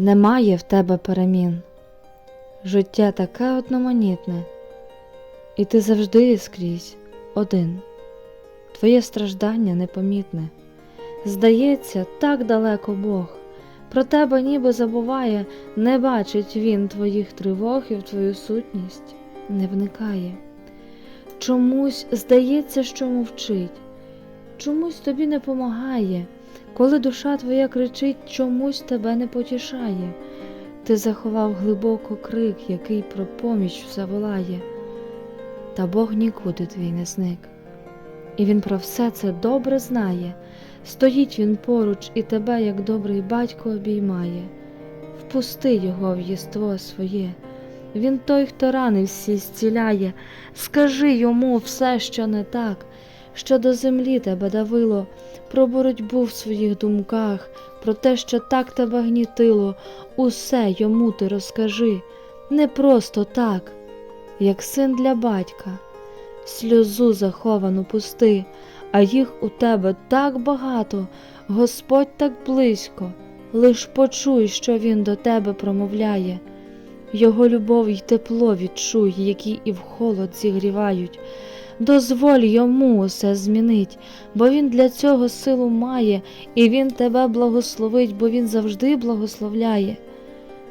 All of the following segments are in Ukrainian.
Немає в тебе перемін. Життя таке одноманітне, і ти завжди скрізь один. Твоє страждання непомітне. Здається, так далеко Бог. Про тебе ніби забуває, не бачить він твоїх тривог і в твою сутність не вникає. Чомусь здається, що мовчить, чомусь тобі не помагає, коли душа твоя кричить, чомусь тебе не потішає. Ти заховав глибоко крик, який про поміч все волає, та Бог нікуди твій не зник. І він про все це добре знає. Стоїть він поруч і тебе, як добрий батько, обіймає. Впусти його в єство своє. Він той, хто рани всі зціляє. Скажи йому все, що не так, що до землі тебе давило, про боротьбу в своїх думках, про те, що так тебе гнітило, усе йому ти розкажи, не просто так, як син для батька, сльозу заховану пусти, а їх у тебе так багато, Господь так близько, лиш почуй, що Він до тебе промовляє. Його любов й тепло відчуй, які і в холод зігрівають. Дозволь йому усе змінить, бо він для цього силу має, і він тебе благословить, бо він завжди благословляє.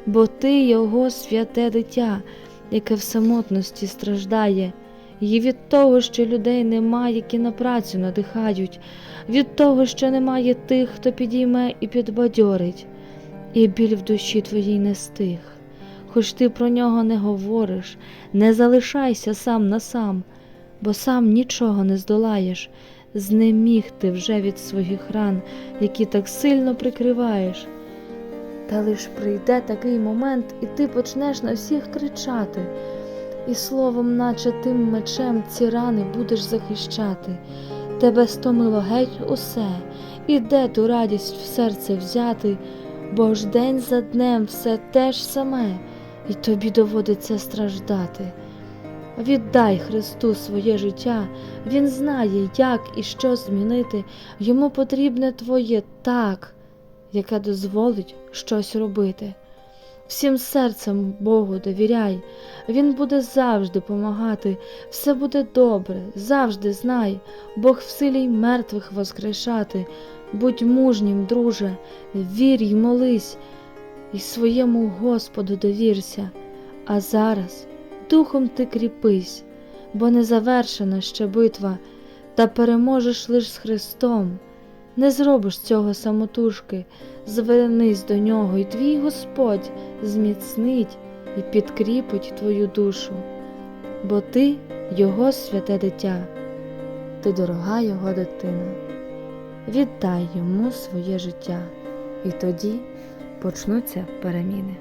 Бо ти його святе дитя, яке в самотності страждає, і від того, що людей немає, які на працю надихають, від того, що немає тих, хто підійме і підбадьорить, і біль в душі твоїй не стих. Хоч ти про нього не говориш, не залишайся сам на сам, бо сам нічого не здолаєш, знеміг ти вже від своїх ран, які так сильно прикриваєш. Та лиш прийде такий момент, і ти почнеш на всіх кричати, і словом, наче тим мечем ці рани будеш захищати. Тебе стомило геть усе, і де ту радість в серце взяти, бо ж день за днем все те ж саме і тобі доводиться страждати. Віддай Христу своє життя, Він знає, як і що змінити, йому потрібне твоє так, яке дозволить щось робити. Всім серцем Богу довіряй, Він буде завжди помагати, все буде добре, завжди знай, Бог в силі й мертвих воскрешати. Будь мужнім, друже, вір й молись. І своєму Господу довірся, а зараз духом ти кріпись, бо не завершена ще битва, та переможеш лиш з Христом. Не зробиш цього самотужки, звернись до нього, і твій Господь зміцнить і підкріпить твою душу, бо ти Його святе дитя, ти дорога Його дитина. Віддай йому своє життя, і тоді почнуться переміни.